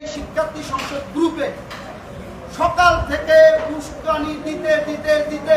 শিক্ষার্থী সংসদ গ্রুপে সকাল থেকে উস্কানি দিতে দিতে দিতে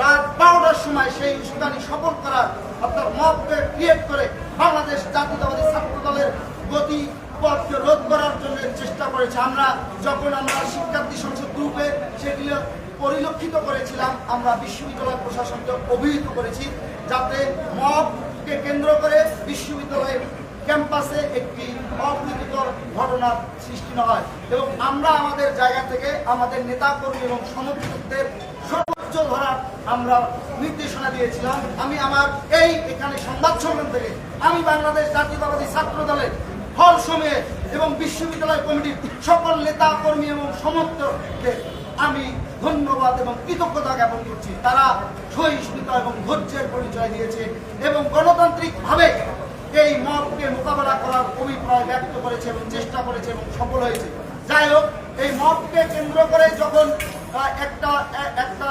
রাত বারোটার সময় সেই উস্কানি সফল করার অর্থাৎ মবকে ক্রিয়েট করে বাংলাদেশ জাতীয়তাবাদী ছাত্র দলের গতি পথকে রোধ করার জন্য চেষ্টা করেছে। আমরা যখন আমরা শিক্ষার্থী সংসদ গ্রুপে সেগুলো পরিলক্ষিত করেছিলাম, আমরা বিশ্ববিদ্যালয় প্রশাসনকে অভিহিত করেছি যাতে মবকে কেন্দ্র করে বিশ্ববিদ্যালয়ের ক্যাম্পাসে একটি অপ্রীতিকর ঘটনার সৃষ্টি না হয় এবং আমরা আমাদের জায়গা থেকে আমাদের নেতাকর্মী এবং সমর্থকদের সর্বোচ্চ ধরার আমরা নির্দেশনা দিয়েছিলাম। আমি আমার এই এখানে সংবাদ সম্মেলন থেকে আমি বাংলাদেশ জাতীয়তাবাদী ছাত্র দলের হল সময়ে এবং বিশ্ববিদ্যালয় কমিটির সকল নেতা কর্মী এবং সমর্থককে আমি ধন্যবাদ এবং কৃতজ্ঞতা জ্ঞাপন করছি। তারা সহিষ্ণুতা এবং ধৈর্যের পরিচয় দিয়েছে এবং গণতান্ত্রিকভাবে এই মবকে মোকাবেলা করার অভিপ্রায় ব্যক্ত করেছে এবং চেষ্টা করেছে এবং সফল হয়েছে। যাই হোক, এই মবকে কেন্দ্র করে যখন একটা একটা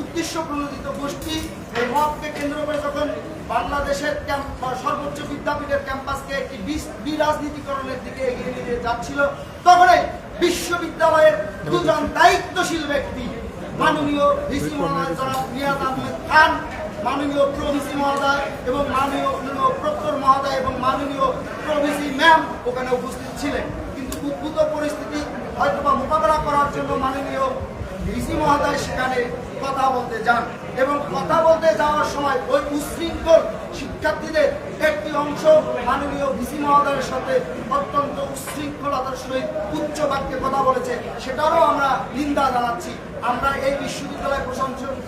উদ্দেশ্য প্রণোদিত গোষ্ঠী, এই মবকে কেন্দ্র করে যখন বাংলাদেশের সর্বোচ্চ বিদ্যাপীঠের ক্যাম্পাসকে একটি বিরাজনীতিকরণের দিকে এগিয়ে নিয়ে যাচ্ছিল, তখনই বিশ্ববিদ্যালয়ের দুজন দায়িত্বশীল ব্যক্তি, মাননীয় ভিসি মহোদয় জনাব আহমেদ খান মাননীয় প্রভিসি মহোদয় এবং মাননীয় প্রক্টর মহোদয় এবং মাননীয় প্রভিসি ম্যাম ওখানে উপস্থিত ছিলেন। কিন্তু উদ্ভূত পরিস্থিতি হয়তোবা মোকাবেলা করার জন্য মাননীয় ভিসি মহোদয় সেখানে কথা বলতে যান এবং কথা বলতে যাওয়ার সময় ওই উশৃঙ্খল শিক্ষার্থীদের একটি অংশ মাননীয় ভিসি মহোদয়ের সাথে অত্যন্ত উশৃঙ্খলতার সহিত উচ্চ বাক্যে কথা বলেছে। সেটারও আমরা নিন্দা জানাচ্ছি। আমরা এই বিশ্ববিদ্যালয় প্রশাসনকে এখন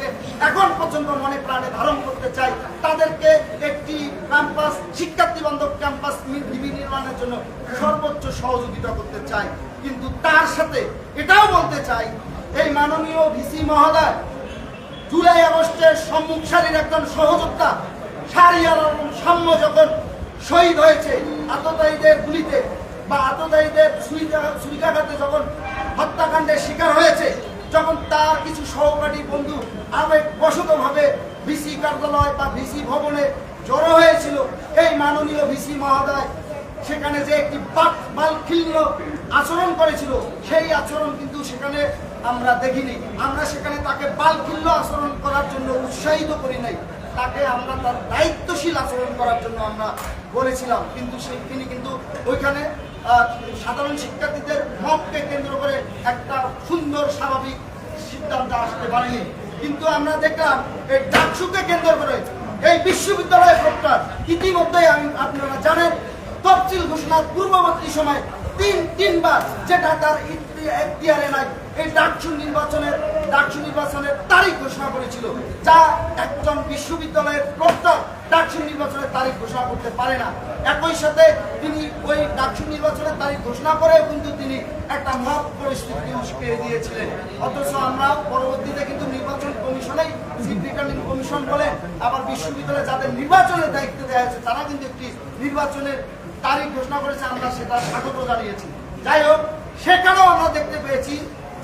পর্যন্ত মনে প্রাণে ধারণ করতে চাই, তাদেরকে একটি ক্যাম্পাস শিক্ষার্থী বান্ধব ক্যাম্পাস নির্মাণের জন্য সর্বোচ্চ সহযোগিতা করতে চাই। কিন্তু তার সাথে এটাও বলতে চাই, এই মাননীয় ভিসি মহোদয় জুলাই আগস্টের সম্মুখ সারির একজন সহযোদ্ধা সারিয়ার সাম্য যখন শহীদ হয়েছে, আততায়ীদের গুলিতে বা আততায়ীদের ছুরিকা- ছুরিকাঘাতে যখন হত্যাকাণ্ডের শিকার হয়েছে, যখন তার কিছু সহপাঠী বন্ধু আবেগ কার্যালয় বা ভিসি ভবনে জড়ো হয়েছিল, এই মাননীয় ভিসি মহোদয় সেখানে যে একটি বালখিল্য আচরণ করেছিল, সেই আচরণ কিন্তু সেখানে আমরা দেখিনি। আমরা সেখানে তাকে বালখিল্য আচরণ করার জন্য উৎসাহিত করি নাই। তাকে আমরা তার দায়িত্বশীল আচরণ করার জন্য আমরা বলেছিলাম। কিন্তু তিনি কিন্তু ওইখানে সাধারণ শিক্ষার্থীদের মতকে কেন্দ্র করে একটা সুন্দর স্বাভাবিক সিদ্ধান্ত আসতে পারেনি। কিন্তু আমরা দেখলাম এই ডাকসুকে কেন্দ্র করে এই বিশ্ববিদ্যালয় প্রক্টার ইতিমধ্যেই আমি আপনারা জানেন তফসিল ঘোষণার পূর্ববর্তী সময় তিন, তিনবার যেটা তার এখতিয়ারে নাই, এই ডাকসু নির্বাচনের ডাকসু নির্বাচনের তারিখ ঘোষণা করেছিল, যা একজন বিশ্ববিদ্যালয়ের প্রক্টর ডাকসু নির্বাচনের তারিখ ঘোষণা করতে পারে না। একই সাথে তিনি ওই ডাকসু নির্বাচনের তারিখ ঘোষণা করে কিন্তু তিনি একটা মত পরিস্থিতি উস্কে দিয়েছিলেন। অথচ আমরা পরবর্তীতে কিন্তু নির্বাচন কমিশনেই চিফ রিটার্নিং কমিশন বলে আবার বিশ্ববিদ্যালয়ে যাদের নির্বাচনের দায়িত্ব দেওয়া হয়েছে, তারা কিন্তু একটি নির্বাচনের তারিখ ঘোষণা করেছে, আমরা সেটা স্বাগত জানিয়েছি। যাই হোক, সেখানেও আমরা দেখতে পেয়েছি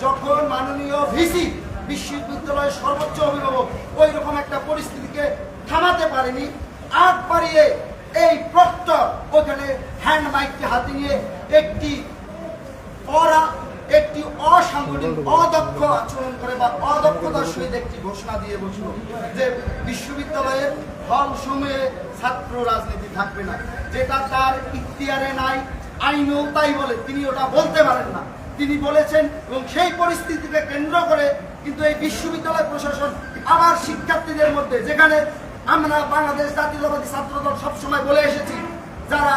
যখন মাননীয় ভিসি, বিশ্ববিদ্যালয়ের সর্বোচ্চ অভিভাবক ওই রকম একটা পরিস্থিতিকে থামাতে পারেনি। আগ বাড়িয়ে এই প্রক্টর ওখানে হ্যান্ড মাইকটি হাতে নিয়ে একটি ওরা একটি অসাংগঠনিক, অদক্ষ আচরণ করে বা অদক্ষতার সহিত একটি ঘোষণা দিয়ে বসল যে বিশ্ববিদ্যালয়ের হল সময়ে ছাত্র রাজনীতি থাকবে না। যেটা তার ইখতিয়ারে নাই, আইনও তাই বলে। তিনি ওটা বলতে পারেন না। তিনি বলেছেন, এবং সেই পরিস্থিতিকে কেন্দ্র করে কিন্তু এই বিশ্ববিদ্যালয় প্রশাসন আবার শিক্ষার্থীদের মধ্যে, যেখানে আমরা বাংলাদেশ জাতীয়তাবাদী ছাত্রদল সবসময় বলে এসেছি, যারা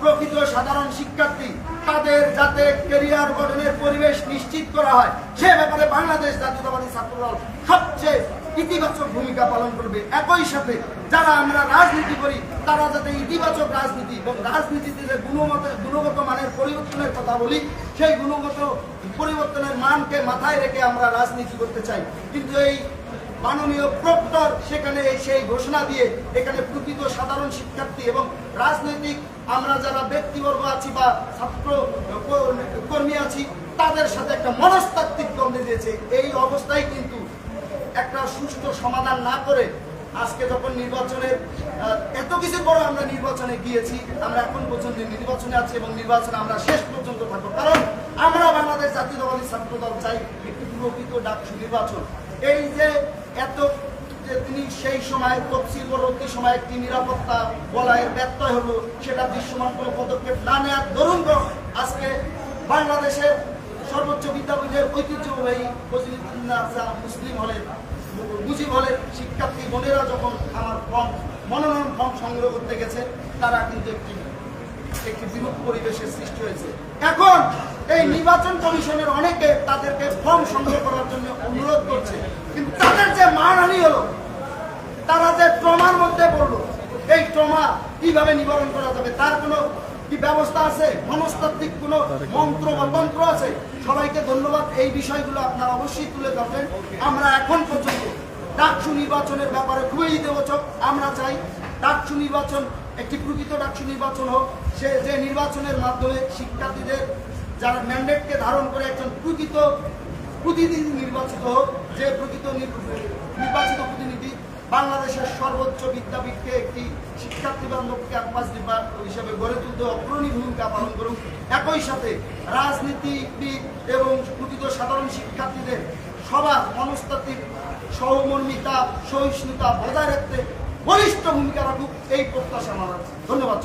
প্রকৃত সাধারণ শিক্ষার্থী, তাদের যাতে কেরিয়ার গঠনের পরিবেশ নিশ্চিত করা হয়, সে ব্যাপারে বাংলাদেশ জাতীয়তাবাদী ছাত্রদল সবচেয়ে ইতিবাচক ভূমিকা পালন করবে। একই সাথে যারা আমরা রাজনীতি করি, তারা যাতে ইতিবাচক রাজনীতি এবং রাজনীতিতে যে গুণগত গুণগত মানের পরিবর্তনের কথা বলি, সেই গুণগত পরিবর্তনের মানকে মাথায় রেখে আমরা রাজনীতি করতে চাই। কিন্তু এই মাননীয় প্রক্টর সেখানে সেই ঘোষণা দিয়ে এখানে প্রকৃত সাধারণ শিক্ষার্থী এবং রাজনৈতিক আমরা যারা ব্যক্তিবর্গ আছি বা ছাত্র কর্মী আছি, তাদের সাথে একটা মনস্তাত্ত্বিক দ্বন্দ্বে দিয়েছে। এই অবস্থায় কিন্তু একটা সুষ্ঠু সমাধান না করে আজকে যখন নির্বাচনের এত কিছু পরে আমরা নির্বাচনে গিয়েছি, আমরা এখন পর্যন্ত নির্বাচনে আছি এবং নির্বাচনে আমরা শেষ পর্যন্ত থাকব। ছাত্রদল চাই একটি প্রকৃত ডাকসু নির্বাচন। এই যে এত যে তিনি সেই সময় তফসিল পরবর্তী সময় একটি নিরাপত্তা বলয়ের ব্যত্যয় হলো, সেটা দৃশ্যমান কোনো পদক্ষেপ না নেওয়ার দরুন আজকে বাংলাদেশের সর্বোচ্চ বিদ্যাপীঠের ঐতিহ্যবাহী মুসলিম হলের মুজিব হলের শিক্ষার্থী বোনেরা যখন আমার ফর্ম, মনোনয়ন ফর্ম সংগ্রহ করতে গেছে তারা কিন্তু একটি একটি বিরূপ পরিবেশের সৃষ্টি হয়েছে। এখন এই নির্বাচন কমিশনের অনেকে তাদেরকে ফর্ম সংগ্রহ করার জন্য অনুরোধ করছে কিন্তু তাদের যে হলো তারা যে ট্রমার মধ্যে পড়ল, এই ট্রমা কীভাবে নিবারণ করা যাবে? তার কোনো কি ব্যবস্থা আছে? মনস্তাত্ত্বিক কোনো মন্ত্র বা তন্ত্র আছে? সবাইকে ধন্যবাদ। এই বিষয়গুলো আপনারা অবশ্যই তুলে ধরবেন। আমরা এখন পর্যন্ত ডাকসু নির্বাচনের ব্যাপারে খুবই ইতিবাচক। আমরা চাই ডাকসু নির্বাচন, একটি প্রকৃত ডাকসু নির্বাচন হোক। সে যে নির্বাচনের মাধ্যমে শিক্ষার্থীদের যারা ম্যান্ডেটকে ধারণ করে একজন প্রকৃত প্রতিনিধি নির্বাচিত যে প্রকৃত নির্বাচিত প্রতিনিধি বাংলাদেশের সর্বোচ্চ বিদ্যাপীঠকে একটি শিক্ষার্থী বান্ধব ক্যাম্পাস হিসেবে গড়ে তুলতে অগ্রণী ভূমিকা পালন করুক একই সাথে রাজনীতিবিদ এবং প্রকৃত সাধারণ শিক্ষার্থীদের সবার মনস্তাত্ত্বিক সহমর্মিতা সহিষ্ণুতা বজায় রাখতে বলিষ্ঠ ভূমিকা রাখুক এই প্রত্যাশা আমার আছে। ধন্যবাদ